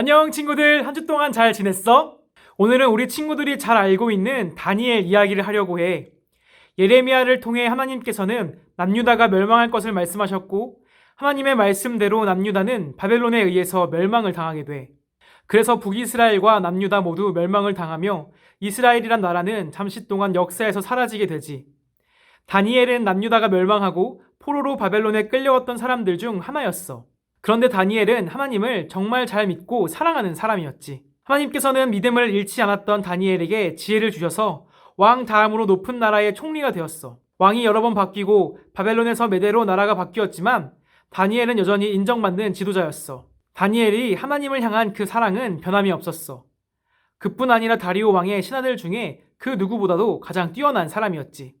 안녕 친구들 한 주 동안 잘 지냈어? 오늘은 우리 친구들이 잘 알고 있는 다니엘 이야기를 하려고 해. 예레미야를 통해 하나님께서는 남유다가 멸망할 것을 말씀하셨고 하나님의 말씀대로 남유다는 바벨론에 의해서 멸망을 당하게 돼. 그래서 북이스라엘과 남유다 모두 멸망을 당하며 이스라엘이란 나라는 잠시 동안 역사에서 사라지게 되지. 다니엘은 남유다가 멸망하고 포로로 바벨론에 끌려왔던 사람들 중 하나였어. 그런데 다니엘은 하나님을 정말 잘 믿고 사랑하는 사람이었지. 하나님께서는 믿음을 잃지 않았던 다니엘에게 지혜를 주셔서 왕 다음으로 높은 나라의 총리가 되었어. 왕이 여러 번 바뀌고 바벨론에서 메대로 나라가 바뀌었지만 다니엘은 여전히 인정받는 지도자였어. 다니엘이 하나님을 향한 그 사랑은 변함이 없었어. 그뿐 아니라 다리오 왕의 신하들 중에 그 누구보다도 가장 뛰어난 사람이었지.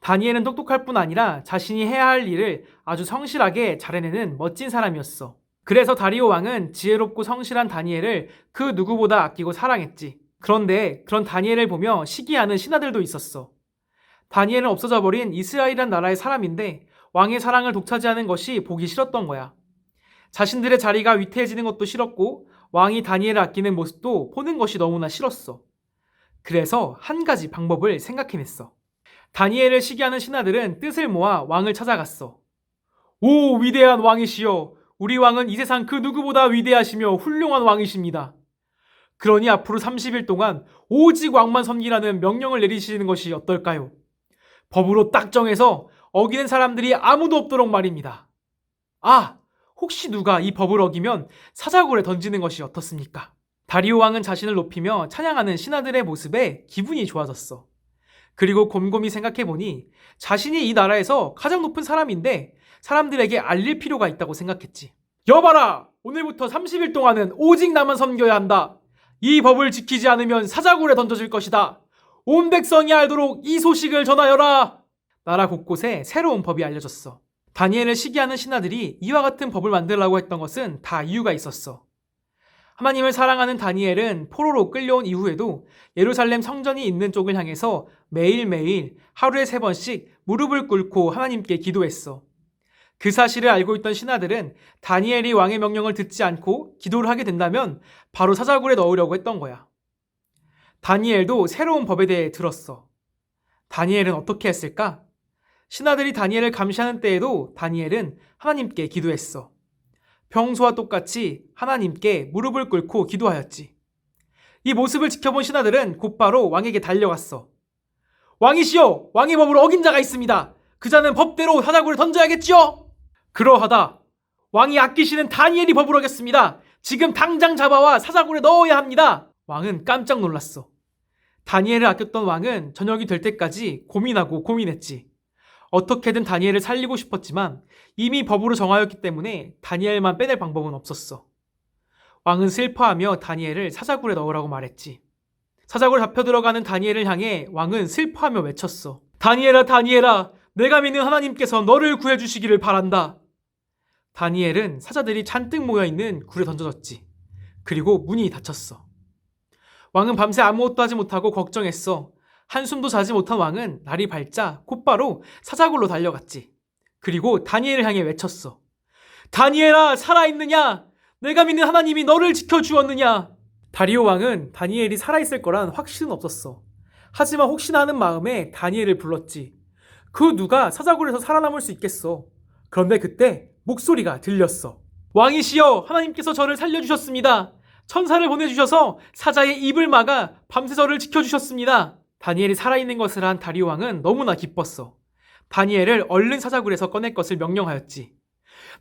다니엘은 똑똑할 뿐 아니라 자신이 해야 할 일을 아주 성실하게 잘해내는 멋진 사람이었어. 그래서 다리오 왕은 지혜롭고 성실한 다니엘을 그 누구보다 아끼고 사랑했지. 그런데 그런 다니엘을 보며 시기하는 신하들도 있었어. 다니엘은 없어져 버린 이스라엘이란 나라의 사람인데 왕의 사랑을 독차지하는 것이 보기 싫었던 거야. 자신들의 자리가 위태해지는 것도 싫었고 왕이 다니엘을 아끼는 모습도 보는 것이 너무나 싫었어. 그래서 한 가지 방법을 생각해냈어. 다니엘을 시기하는 신하들은 뜻을 모아 왕을 찾아갔어. 오, 위대한 왕이시여! 우리 왕은 이 세상 그 누구보다 위대하시며 훌륭한 왕이십니다. 그러니 앞으로 30일 동안 오직 왕만 섬기라는 명령을 내리시는 것이 어떨까요? 법으로 딱 정해서 어기는 사람들이 아무도 없도록 말입니다. 아, 혹시 누가 이 법을 어기면 사자굴에 던지는 것이 어떻습니까? 다리오 왕은 자신을 높이며 찬양하는 신하들의 모습에 기분이 좋아졌어. 그리고 곰곰이 생각해보니 자신이 이 나라에서 가장 높은 사람인데 사람들에게 알릴 필요가 있다고 생각했지. 여봐라! 오늘부터 30일 동안은 오직 나만 섬겨야 한다. 이 법을 지키지 않으면 사자굴에 던져질 것이다. 온 백성이 알도록 이 소식을 전하여라! 나라 곳곳에 새로운 법이 알려졌어. 다니엘을 시기하는 신하들이 이와 같은 법을 만들라고 했던 것은 다 이유가 있었어. 하나님을 사랑하는 다니엘은 포로로 끌려온 이후에도 예루살렘 성전이 있는 쪽을 향해서 매일매일 하루에 세 번씩 무릎을 꿇고 하나님께 기도했어. 그 사실을 알고 있던 신하들은 다니엘이 왕의 명령을 듣지 않고 기도를 하게 된다면 바로 사자굴에 넣으려고 했던 거야. 다니엘도 새로운 법에 대해 들었어. 다니엘은 어떻게 했을까? 신하들이 다니엘을 감시하는 때에도 다니엘은 하나님께 기도했어. 평소와 똑같이 하나님께 무릎을 꿇고 기도하였지. 이 모습을 지켜본 신하들은 곧바로 왕에게 달려갔어. 왕이시여! 왕의 법을 어긴 자가 있습니다. 그 자는 법대로 사자굴에 던져야겠지요? 그러하다. 왕이 아끼시는 다니엘이 법을 어겼습니다. 지금 당장 잡아와 사자굴에 넣어야 합니다. 왕은 깜짝 놀랐어. 다니엘을 아꼈던 왕은 저녁이 될 때까지 고민하고 고민했지. 어떻게든 다니엘을 살리고 싶었지만 이미 법으로 정하였기 때문에 다니엘만 빼낼 방법은 없었어. 왕은 슬퍼하며 다니엘을 사자굴에 넣으라고 말했지. 사자굴 잡혀 들어가는 다니엘을 향해 왕은 슬퍼하며 외쳤어. 다니엘아, 다니엘아, 내가 믿는 하나님께서 너를 구해주시기를 바란다. 다니엘은 사자들이 잔뜩 모여있는 굴에 던져졌지. 그리고 문이 닫혔어. 왕은 밤새 아무것도 하지 못하고 걱정했어. 한숨도 자지 못한 왕은 날이 밝자 곧바로 사자굴로 달려갔지. 그리고 다니엘을 향해 외쳤어. 다니엘아, 살아있느냐? 내가 믿는 하나님이 너를 지켜주었느냐? 다리오 왕은 다니엘이 살아있을 거란 확신은 없었어. 하지만 혹시나 하는 마음에 다니엘을 불렀지. 그 누가 사자굴에서 살아남을 수 있겠어. 그런데 그때 목소리가 들렸어. 왕이시여, 하나님께서 저를 살려주셨습니다. 천사를 보내주셔서 사자의 입을 막아 밤새 저를 지켜주셨습니다. 다니엘이 살아있는 것을 한 다리오 왕은 너무나 기뻤어. 다니엘을 얼른 사자굴에서 꺼낼 것을 명령하였지.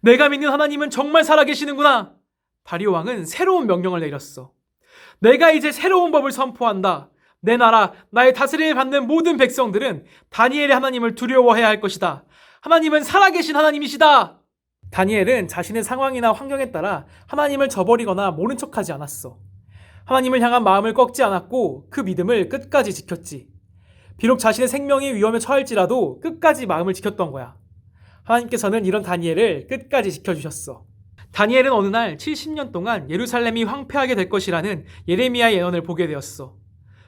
내가 믿는 하나님은 정말 살아계시는구나. 다리오 왕은 새로운 명령을 내렸어. 내가 이제 새로운 법을 선포한다. 내 나라, 나의 다스림을 받는 모든 백성들은 다니엘의 하나님을 두려워해야 할 것이다. 하나님은 살아계신 하나님이시다. 다니엘은 자신의 상황이나 환경에 따라 하나님을 저버리거나 모른 척하지 않았어. 하나님을 향한 마음을 꺾지 않았고 그 믿음을 끝까지 지켰지. 비록 자신의 생명이 위험에 처할지라도 끝까지 마음을 지켰던 거야. 하나님께서는 이런 다니엘을 끝까지 지켜주셨어. 다니엘은 어느 날 70년 동안 예루살렘이 황폐하게 될 것이라는 예레미야 예언을 보게 되었어.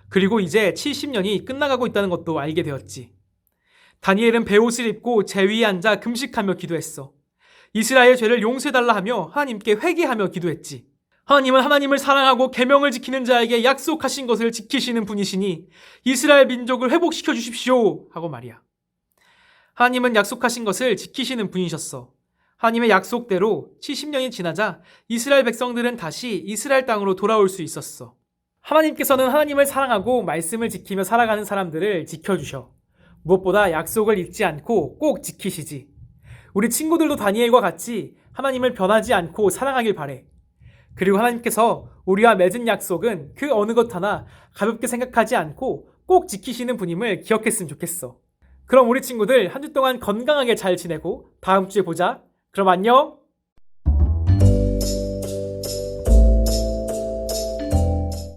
그리고 이제 70년이 끝나가고 있다는 것도 알게 되었지. 다니엘은 베옷을 입고 제 위에 앉아 금식하며 기도했어. 이스라엘 죄를 용서해달라 하며 하나님께 회개하며 기도했지. 하나님은 하나님을 사랑하고 계명을 지키는 자에게 약속하신 것을 지키시는 분이시니 이스라엘 민족을 회복시켜 주십시오 하고 말이야. 하나님은 약속하신 것을 지키시는 분이셨어. 하나님의 약속대로 70년이 지나자 이스라엘 백성들은 다시 이스라엘 땅으로 돌아올 수 있었어. 하나님께서는 하나님을 사랑하고 말씀을 지키며 살아가는 사람들을 지켜주셔. 무엇보다 약속을 잊지 않고 꼭 지키시지. 우리 친구들도 다니엘과 같이 하나님을 변하지 않고 사랑하길 바래. 그리고 하나님께서 우리와 맺은 약속은 그 어느 것 하나 가볍게 생각하지 않고 꼭 지키시는 분임을 기억했으면 좋겠어. 그럼 우리 친구들 한 주 동안 건강하게 잘 지내고 다음 주에 보자. 그럼 안녕!